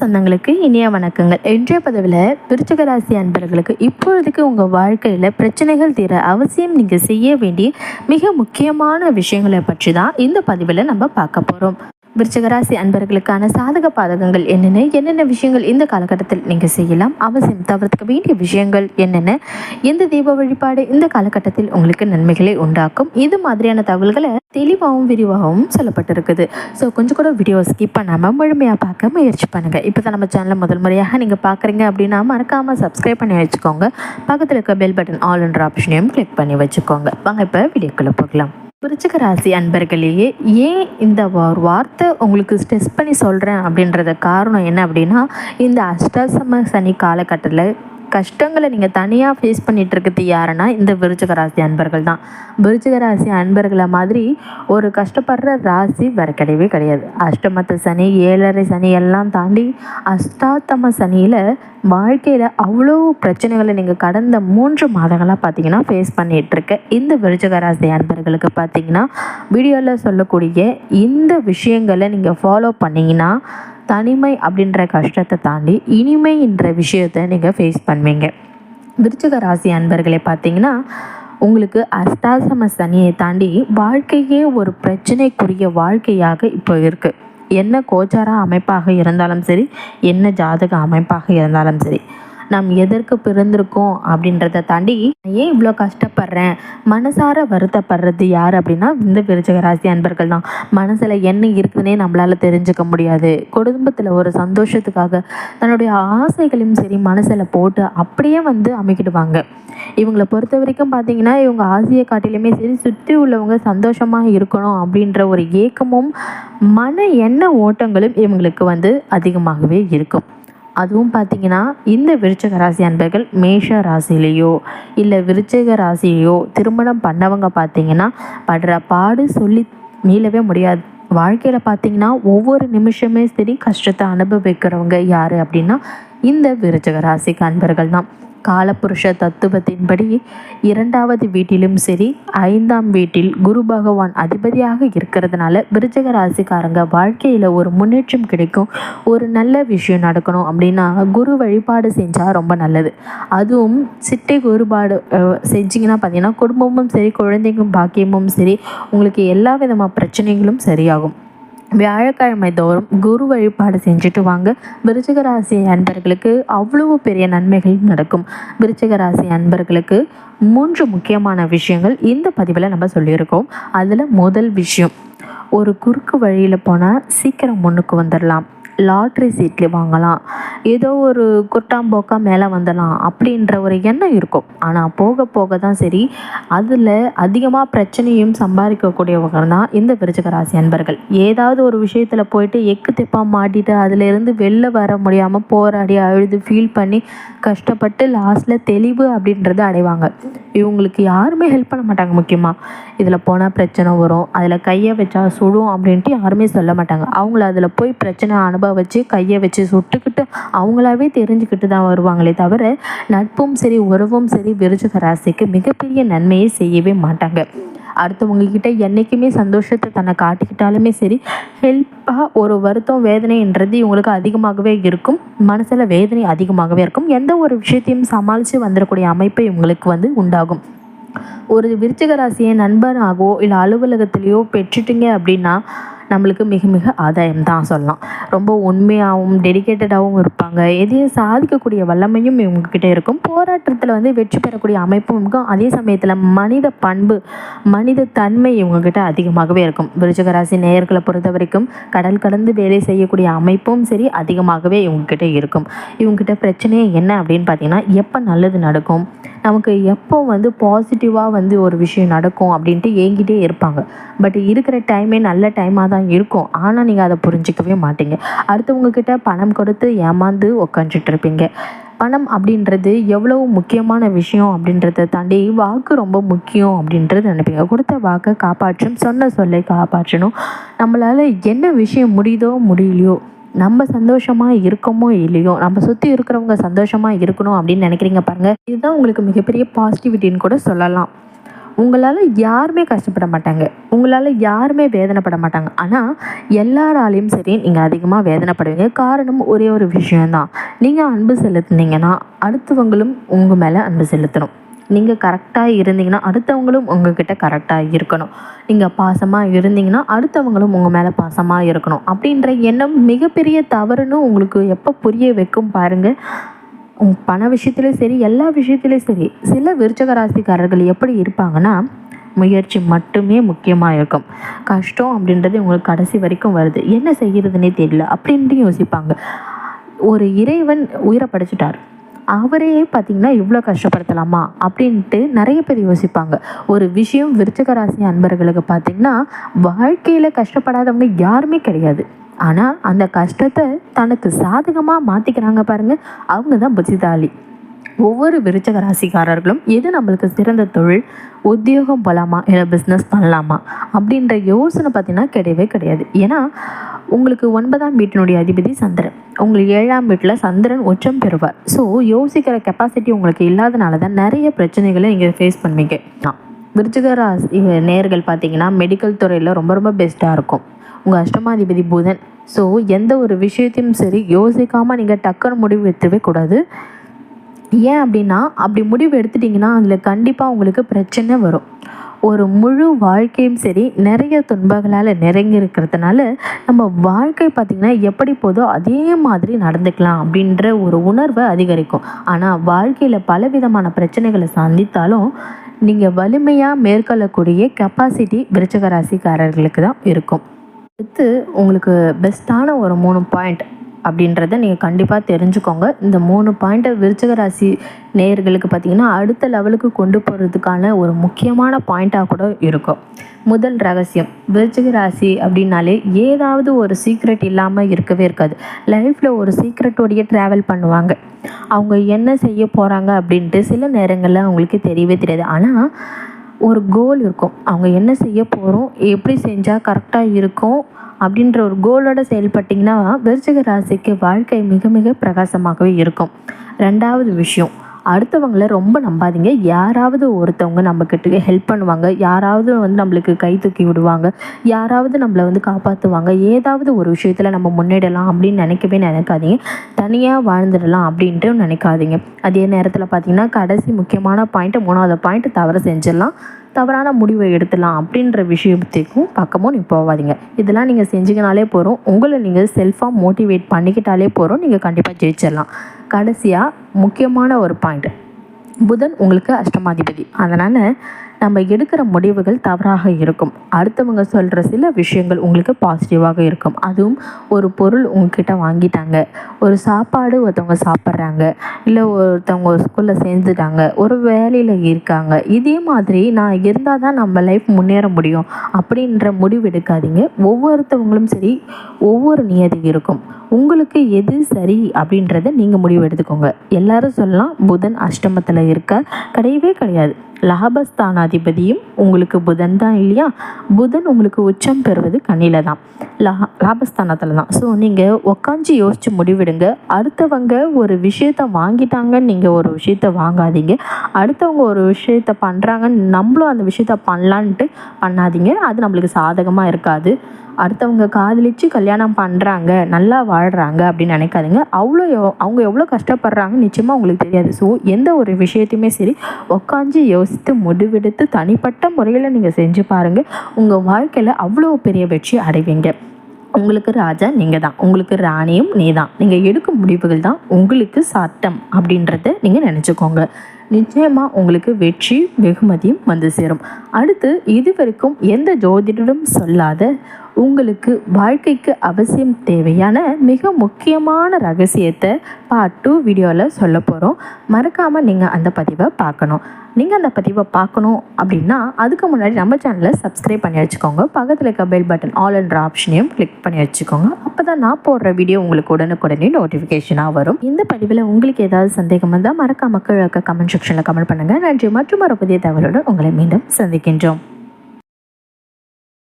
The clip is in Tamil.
சொந்தங்களுக்கு இனிய வணக்கங்கள். இன்றைய பதவியில் விருச்சக ராசி அன்பர்களுக்கு இப்பொழுதுக்கு உங்கள் வாழ்க்கையில் பிரச்சனைகள் தீர அவசியம் நீங்கள் செய்ய வேண்டிய மிக முக்கியமான விஷயங்களை பற்றி தான் இந்த பதிவில் நம்ம பார்க்க போகிறோம் விருச்சகராசி அன்பர்களுக்கான சாதக பாதகங்கள் என்னென்ன? என்னென்ன விஷயங்கள் இந்த காலகட்டத்தில் நீங்கள் செய்யலாம்? அவசியம் தவிர்க்க வேண்டிய விஷயங்கள் என்னென்ன? எந்த தீப வழிபாடு இந்த காலகட்டத்தில் உங்களுக்கு நன்மைகளை உண்டாக்கும்? இது மாதிரியான தகவல்களை தெளிவாகவும் விரிவாகவும் சொல்லப்பட்டிருக்குது. ஸோ கொஞ்சம் கூட வீடியோ ஸ்கிப் பண்ணாமல் முழுமையாக பார்க்க முயற்சி பண்ணுங்கள் இப்போ தான் நம்ம சேனலை முதல் முறையாக நீங்கள் பார்க்குறீங்க அப்படின்னா மறக்காமல் சப்ஸ்கிரைப் பண்ணி வச்சுக்கோங்க. பக்கத்தில் இருக்க பெல் பட்டன் ஆல் என்ற ஆப்ஷனையும் கிளிக் பண்ணி வச்சுக்கோங்க. வாங்க இப்போ வீடியோக்குள்ளே போகலாம். விருச்சிக ராசி அன்பர்களையே ஏன் இந்த ஒரு வார்த்தை உங்களுக்கு ஸ்ட்ரெஸ் பண்ணி சொல்கிறேன் அப்படின்றத காரணம் என்ன அப்படின்னா இந்த அஷ்டசம சனி காலகட்டத்தில் கஷ்டங்களை நீங்கள் தனியாக ஃபேஸ் பண்ணிகிட்டு இருக்கிறது யாருன்னா இந்த விருச்சிக ராசி அன்பர்கள் தான். விருச்சிக ராசி அன்பர்களை மாதிரி ஒரு கஷ்டப்படுற ராசி வேறு கிடையவே கிடையாது. அஷ்டமத்த சனி ஏழரை சனி எல்லாம் தாண்டி அஷ்டாத்தம சனியில் வாழ்க்கையில் அவ்வளோ பிரச்சனைகளை நீங்கள் கடந்த மூன்று மாதங்களாக பார்த்தீங்கன்னா ஃபேஸ் பண்ணிகிட்ருக்க இந்த விருச்சிக ராசி அன்பர்களுக்கு பார்த்தீங்கன்னா வீடியோவில் சொல்லக்கூடிய இந்த விஷயங்களை நீங்கள் ஃபாலோ பண்ணிங்கன்னா தனிமை அப்படின்ற கஷ்டத்தை தாண்டி இனிமைன்ற விஷயத்தை நீங்கள் ஃபேஸ் பண்ணுவீங்க. விருச்சக ராசி அன்பர்களை பார்த்தீங்கன்னா உங்களுக்கு அஷ்டாசம சனியை தாண்டி வாழ்க்கையே ஒரு பிரச்சனைக்குரிய வாழ்க்கையாக இப்போ இருக்குது என்ன கோச்சார அமைப்பாக இருந்தாலும் சரி என்ன ஜாதக அமைப்பாக இருந்தாலும் சரி. நாம் எதற்கு பிறந்திருக்கோம் அப்படின்றத தாண்டி ஏன் இவ்வளோ கஷ்டப்படுறேன்? மனசார வருத்தப்படுறது யார் அப்படின்னா இந்த விருச்சக ராசி அன்பர்கள் தான். மனசில் என்ன இருக்குதுன்னே நம்மளால் தெரிஞ்சுக்க முடியாது. குடும்பத்தில் ஒரு சந்தோஷத்துக்காக தன்னுடைய ஆசைகளையும் சரி மனசில் போட்டு அப்படியே வந்து அமைக்கிடுவாங்க. இவங்களை பொறுத்த வரைக்கும் பார்த்தீங்கன்னா இவங்க ஆசையை காட்டிலுமே சரி சுற்றி உள்ளவங்க சந்தோஷமாக இருக்கணும் அப்படின்ற ஒரு ஏக்கமும் மன எண்ண ஓட்டங்களும் இவங்களுக்கு வந்து அதிகமாகவே இருக்கும். அதுவும் பார்த்தீங்கன்னா இந்த விருச்சக ராசி அன்பர்கள் மேஷ ராசிலேயோ இல்லை விருச்சக ராசிலேயோ திருமணம் பண்ணவங்க பார்த்தீங்கன்னா படுற பாடு சொல்லி மீளவே முடியாது. வாழ்க்கையில் பார்த்தீங்கன்னா ஒவ்வொரு நிமிஷமே சரி கஷ்டத்தை அனுபவிக்கிறவங்க யார் அப்படின்னா இந்த விருச்சக ராசிக்கு அன்பர்கள் தான். காலபுருஷ தத்துவத்தின்படி இரண்டாவது வீட்டிலும் சரி ஐந்தாம் வீட்டில் குரு பகவான் அதிபதியாக இருக்கிறதுனால விருச்சக ராசிக்காரங்க வாழ்க்கையில் ஒரு முன்னேற்றம் கிடைக்கும் ஒரு நல்ல விஷயம் நடக்கணும் அப்படின்னா குரு வழிபாடு செஞ்சால் ரொம்ப நல்லது. அதுவும் சிட்டை குருபாடு செஞ்சிங்கன்னா பார்த்தீங்கன்னா குடும்பமும் சரி குழந்தைக்கும் பாக்கியமும் சரி உங்களுக்கு எல்லா விதமான பிரச்சனைகளும் சரியாகும். வியாழக்கிழமை தோறும் குரு வழிபாடு செஞ்சுட்டு வாங்க. விருச்சிக ராசி அன்பர்களுக்கு அவ்வளவு பெரிய நன்மைகள் நடக்கும். விருச்சிக ராசி அன்பர்களுக்கு மூன்று முக்கியமான விஷயங்கள் இந்த பதிவில் நம்ம சொல்லியிருக்கோம். அதில் முதல் விஷயம் ஒரு குறுக்கு வழியில் போனால் சீக்கிரம் முன்னுக்கு வந்துடலாம் லாட்ரி சீட்லேயே வாங்கலாம். ஏதோ ஒரு குட்டாம்போக்கா மேலே வந்துடலாம் அப்படின்ற ஒரு எண்ணம் இருக்கும். ஆனால் போக போக தான் சரி. அதில் அதிகமாக பிரச்சனையும் சம்பாதிக்கக்கூடியவங்க தான் இந்த விருச்சக ராசி அன்பர்கள். ஏதாவது ஒரு விஷயத்தில் போயிட்டு எக்கு தெப்பாக மாட்டிட்டு அதிலேருந்து வெளில வர முடியாமல் போராடி அழுது ஃபீல் பண்ணி கஷ்டப்பட்டு லாஸ்ட்டில் தெளிவு அப்படின்றத அடைவாங்க. இவங்களுக்கு யாருமே ஹெல்ப் பண்ண மாட்டாங்க முக்கியமாக இதில் போனால் பிரச்சனை வரும். அதில் கையை வச்சா சுடும் அப்படின்ட்டு யாருமே சொல்ல மாட்டாங்க. அவங்கள அதில் போய் பிரச்சனை அனுபவிச்சு கையை வச்சு சுட்டுக்கிட்டு அவங்களாவே தெரிஞ்சுக்கிட்டு தான் வருவாங்களே தவிர நட்பும் சரி உறவும் சரி விருச்சிக ராசிக்கு மிகப்பெரிய நன்மையை செய்யவே மாட்டாங்க. அடுத்தவங்கக்கிட்ட என்றைக்குமே சந்தோஷத்தை தன்னை காட்டிக்கிட்டாலுமே சரி ஹெல்ப்பாக ஒரு வருத்தம் வேதனைன்றது இவங்களுக்கு அதிகமாகவே இருக்கும். மனசில் வேதனை அதிகமாகவே இருக்கும். எந்த ஒரு விஷயத்தையும் சமாளித்து வந்துடக்கூடிய அமைப்பு இவங்களுக்கு வந்து உண்டாகும். ஒரு விருச்சிக ராசியை நண்பனாகவோ இல்லை அலுவலகத்திலேயோ பெற்றுட்டீங்க அப்படின்னா நம்மளுக்கு மிக மிக ஆதாயம் தான் சொல்லலாம். ரொம்ப உண்மையாகவும் டெடிக்கேட்டடாகவும் இருப்பாங்க. எதையும் சாதிக்கக்கூடிய வல்லமையும் இவங்கக்கிட்ட இருக்கும். போராட்டத்தில் வந்து வெற்றி பெறக்கூடிய அமைப்பும் இருக்கும். அதே சமயத்தில் மனித பண்பு மனித தன்மை இவங்கக்கிட்ட அதிகமாகவே இருக்கும். விருச்சகராசி நேயர்களை பொறுத்த வரைக்கும் கடல் கடந்து வேலை செய்யக்கூடிய அமைப்பும் சரி அதிகமாகவே இவங்கக்கிட்ட இருக்கும். இவங்ககிட்ட பிரச்சனையே என்ன அப்படின்னு பார்த்தீங்கன்னா எப்போ நல்லது நடக்கும்? நமக்கு எப்போ வந்து பாசிட்டிவாக வந்து ஒரு விஷயம் நடக்கும் அப்படின்ட்டு ஏங்கிட்டே இருப்பாங்க. பட் இருக்கிற டைமே நல்ல டைமாக தான் இருக்கும். ஆனால் நீங்கள் அதை புரிஞ்சிக்கவே மாட்டீங்க. அடுத்தவங்கக்கிட்ட பணம் கொடுத்து ஏமாந்து உக்காந்துட்டு இருப்பீங்க பணம் அப்படின்றது எவ்வளவு முக்கியமான விஷயம் அப்படின்றத தாண்டி வாக்கு ரொம்ப முக்கியம் அப்படின்றது நினைப்பீங்க. கொடுத்த வாக்கை காப்பாற்றும் சொன்ன சொல்லை காப்பாற்றணும். நம்மளால் என்ன விஷயம் முடியுதோ முடியலையோ நம்ம சந்தோஷமாக இருக்கமோ இல்லையோ நம்ம சுற்றி இருக்கிறவங்க சந்தோஷமாக இருக்கணும் அப்படின்னு நினைக்கிறீங்க பாருங்கள் இதுதான் உங்களுக்கு மிகப்பெரிய பாசிட்டிவிட்டின்னு கூட சொல்லலாம். உங்களால் யாருமே கஷ்டப்பட மாட்டாங்க. உங்களால் யாருமே வேதனைப்பட மாட்டாங்க. ஆனால் எல்லாராலையும் சரி நீங்கள் அதிகமாக வேதனைப்படுவீங்க. காரணம் ஒரே ஒரு விஷயந்தான் நீங்கள் அன்பு செலுத்துனீங்கன்னா அடுத்தவங்களும் உங்கள் மேலே அன்பு செலுத்தணும். நீங்கள் கரெக்டாக இருந்தீங்கன்னா அடுத்தவங்களும் உங்ககிட்ட கரெக்டாக இருக்கணும். நீங்கள் பாசமாக இருந்தீங்கன்னா அடுத்தவங்களும் உங்கள் மேலே பாசமாக இருக்கணும். அப்படின்ற எண்ணம் மிகப்பெரிய தவறுன்னு உங்களுக்கு எப்போ புரிய வைக்கும் பாருங்கள் பண விஷயத்துலையும் சரி எல்லா விஷயத்துலையும் சரி. சில விருச்சக ராசிக்காரர்கள் எப்படி இருப்பாங்கன்னா முயற்சி மட்டுமே முக்கியமாக இருக்கும். கஷ்டம் அப்படின்றது உங்களுக்கு கடைசி வரைக்கும் வருது. என்ன செய்கிறதுனே தெரியல அப்படின்ட்டு யோசிப்பாங்க. ஒரு இறைவன் உயிரை படைச்சிட்டார். அவரே பார்த்தீங்கன்னா இவ்வளோ கஷ்டப்படுத்தலாமா அப்படின்ட்டு நிறைய பேர் யோசிப்பாங்க. ஒரு விஷயம் விருச்சக ராசி அன்பர்களுக்கு பார்த்தீங்கன்னா வாழ்க்கையில் கஷ்டப்படாதவங்க யாருமே கிடையாது. ஆனால் அந்த கஷ்டத்தை தனக்கு சாதகமாக மாற்றிக்கிறாங்க பாருங்கள் அவங்க தான் புஜிதாலி ஒவ்வொரு விருச்சக ராசிக்காரர்களும் எது நம்மளுக்கு சிறந்த தொழில் உத்தியோகம் போகலாமா இல்லை பிஸ்னஸ் பண்ணலாமா அப்படின்ற யோசனை பார்த்தீங்கன்னா கிடையவே கிடையாது. ஏன்னா உங்களுக்கு ஒன்பதாம் வீட்டினுடைய அதிபதி சந்திரன். உங்களுக்கு ஏழாம் வீட்டில் சந்திரன் உச்சம் பெறுவார். ஸோ யோசிக்கிற கெப்பாசிட்டி உங்களுக்கு இல்லாதனால தான் நிறைய பிரச்சனைகளை நீங்கள் ஃபேஸ் பண்ணுவீங்க. விருச்சிக ராசி நேர்கள் பார்த்தீங்கன்னா மெடிக்கல் துறையில் ரொம்ப ரொம்ப பெஸ்ட்டாக இருக்கும். உங்கள் அஷ்டமாதிபதி புதன். ஸோ எந்த ஒரு விஷயத்தையும் சரி யோசிக்காமல் நீங்கள் டக்குன்னு முடிவு எடுத்துவே கூடாது. ஏன் அப்படின்னா அப்படி முடிவு எடுத்துட்டிங்கன்னா அதில் கண்டிப்பாக உங்களுக்கு பிரச்சனை வரும். ஒரு முழு வாழ்க்கையும் சரி நிறைய துன்பங்களால் நிறைங்கி இருக்கிறதுனால நம்ம வாழ்க்கை பார்த்திங்கன்னா எப்படி போதோ அதே மாதிரி நடந்துக்கலாம் அப்படின்ற ஒரு உணர்வை அதிகரிக்கும். ஆனால் வாழ்க்கையில் பலவிதமான பிரச்சனைகளை சந்தித்தாலும் நீங்கள் வலிமையாக மேற்கொள்ளக்கூடிய கெப்பாசிட்டி விருச்சக ராசிக்காரர்களுக்கு தான் இருக்கும். அடுத்து உங்களுக்கு பெஸ்ட்டான ஒரு மூணு பாயிண்ட் அப்படின்றத நீங்கள் கண்டிப்பாக தெரிஞ்சுக்கோங்க. இந்த மூணு பாயிண்ட்டை விருச்சக ராசி நேயர்களுக்கு பார்த்தீங்கன்னா அடுத்த லெவலுக்கு கொண்டு போகிறதுக்கான ஒரு முக்கியமான பாயிண்ட்டாக கூட இருக்கும். முதல் ரகசியம் விருச்சிக ராசி அப்படின்னாலே ஏதாவது ஒரு சீக்ரெட் இல்லாமல் இருக்கவே இருக்காது. லைஃப்பில் ஒரு சீக்ரெட்டோடையே ட்ராவல் பண்ணுவாங்க. அவங்க என்ன செய்ய போகிறாங்க அப்படின்ட்டு சில நேரங்களில் அவங்களுக்கு தெரியவே தெரியாது. ஆனால் ஒரு கோல் இருக்கும். அவங்க என்ன செய்ய போகிறோம் எப்படி செஞ்சால் கரெக்டாக இருக்கும் அப்படின்ற ஒரு கோலோட செயல்பட்டிங்கன்னா விருச்சிக ராசிக்கு வாழ்க்கை மிக மிக பிரகாசமாகவே இருக்கும். ரெண்டாவது விஷயம் அடுத்தவங்கள ரொம்ப நம்பாதீங்க. யாராவது ஒருத்தவங்க நம்மக்கிட்ட ஹெல்ப் பண்ணுவாங்க. யாராவது வந்து நம்மளுக்கு கை தூக்கி விடுவாங்க. யாராவது நம்மளை வந்து காப்பாற்றுவாங்க ஏதாவது ஒரு விஷயத்தில் நம்ம முன்னேறலாம் அப்படின்னு நினைக்கவே நினைக்காதீங்க. தனியாக வாழ்ந்துடலாம் அப்படின்ட்டு நினைக்காதீங்க. அதே நேரத்தில் பார்த்தீங்கன்னா கடைசி முக்கியமான பாயிண்ட்டு மூணாவது பாயிண்ட் தவறு செஞ்சிடலாம். தவறான முடிவை எடுத்துடலாம் அப்படின்ற விஷயத்துக்கும் பக்கமும் நீங்கள் போகாதீங்க. இதெல்லாம் நீங்கள் செஞ்சீங்கனாலே போகிறோம் உங்களை நீங்கள் செல்ஃபாக மோட்டிவேட் பண்ணிக்கிட்டாலே போகிறோம் நீங்கள் கண்டிப்பாக ஜெயிச்சிடலாம். கடைசியாக முக்கியமான ஒரு பாயிண்ட் புதன் உங்களுக்கு அஷ்டமாதிபதி. அதனால் நம்ம எடுக்கிற முடிவுகள் தவறாக இருக்கும். அடுத்தவங்க சொல்கிற சில விஷயங்கள் உங்களுக்கு பாசிட்டிவாக இருக்கும். அதுவும் ஒரு பொருள் உங்ககிட்ட வாங்கிட்டாங்க. ஒரு சாப்பாடு ஒருத்தவங்க சாப்பிட்றாங்க. இல்லை ஒருத்தவங்க ஒரு ஸ்கூலில் சேர்ந்துட்டாங்க. ஒரு வேலையில் இருக்காங்க. இதே மாதிரி நான் இருந்தால் தான் நம்ம லைஃப் முன்னேற முடியும். அப்படின்ற முடிவு எடுக்காதீங்க. ஒவ்வொருத்தவங்களும் சரி ஒவ்வொரு நியதி இருக்கும். உங்களுக்கு எது சரி அப்படின்றத நீங்கள் முடிவு எடுத்துக்கோங்க. எல்லாரும் சொல்லலாம் புதன் அஷ்டமத்தில் இருக்க கிடையவே கிடையாது. லாபஸ்தானாதிபதியும் உங்களுக்கு புதன் தான் இல்லையா? புதன் உங்களுக்கு உச்சம் பெறுவது கண்ணில தான். லா லாபஸ்தானத்தில் தான். ஸோ நீங்கள் உக்காஞ்சி யோசித்து முடிவெடுங்க. அடுத்தவங்க ஒரு விஷயத்த வாங்கிட்டாங்கன்னு நீங்கள் ஒரு விஷயத்த வாங்காதீங்க. அடுத்தவங்க ஒரு விஷயத்த பண்ணுறாங்கன்னு நம்மளும் அந்த விஷயத்த பண்ணலான்ட்டு பண்ணாதீங்க. அது நம்மளுக்கு சாதகமாக இருக்காது. அடுத்தவங்க காதலிச்சு கல்யாணம் பண்ணுறாங்க நல்லா வாழ்கிறாங்க அப்படின்னு நினைக்காதுங்க. அவ்வளோ எவ்- அவங்க எவ்வளோ கஷ்டப்படுறாங்க நிச்சயமாக உங்களுக்கு தெரியாது. ஸோ எந்த ஒரு விஷயத்தையுமே சரி உக்காஞ்சி யோசித்து முடிவெடுத்து தனிப்பட்ட முறையில் நீங்கள் செஞ்சு பாருங்கள் உங்கள் வாழ்க்கையில் அவ்வளோ பெரிய வெற்றி அடைவீங்க. உங்களுக்கு ராஜா நீங்கள் தான். உங்களுக்கு ராணியும் நீ தான். நீங்கள் எடுக்கும் முடிவுகள் தான் உங்களுக்கு சட்டம் அப்படின்றத நீங்கள் நினச்சிக்கோங்க. நிச்சயமாக உங்களுக்கு வெற்றி வெகுமதியும் வந்து சேரும். அடுத்து இதுவரைக்கும் எந்த ஜோதிடரும் சொல்லாத உங்களுக்கு வாழ்க்கைக்கு அவசியம் தேவையான மிக முக்கியமான ரகசியத்தை பார்ட் டூ வீடியோவில் சொல்ல போகிறோம் மறக்காமல் நீங்கள் அந்த பதிவை பார்க்கணும். நீங்கள் அந்த பதிவை பார்க்கணும் அப்படின்னா அதுக்கு முன்னாடி நம்ம சேனலை சப்ஸ்கிரைப் பண்ணி வச்சுக்கோங்க. பக்கத்தில் இருக்க பெல் பட்டன் ஆல் என்ற ஆப்ஷனையும் கிளிக் பண்ணி வச்சுக்கோங்க. அப்போ தான் நான் போடுற வீடியோ உங்களுக்கு உடனுக்குடனே நோட்டிஃபிகேஷனாக வரும். இந்த பதிவில் உங்களுக்கு ஏதாவது சந்தேகம் இருந்தால் மறக்காம கீழே கமெண்ட் செக்ஷனில் கமெண்ட் பண்ணுங்கள் நன்றி மற்றும் ஒரு புதிய தகவலுடன் உங்களை மீண்டும் சந்திக்கின்றோம்.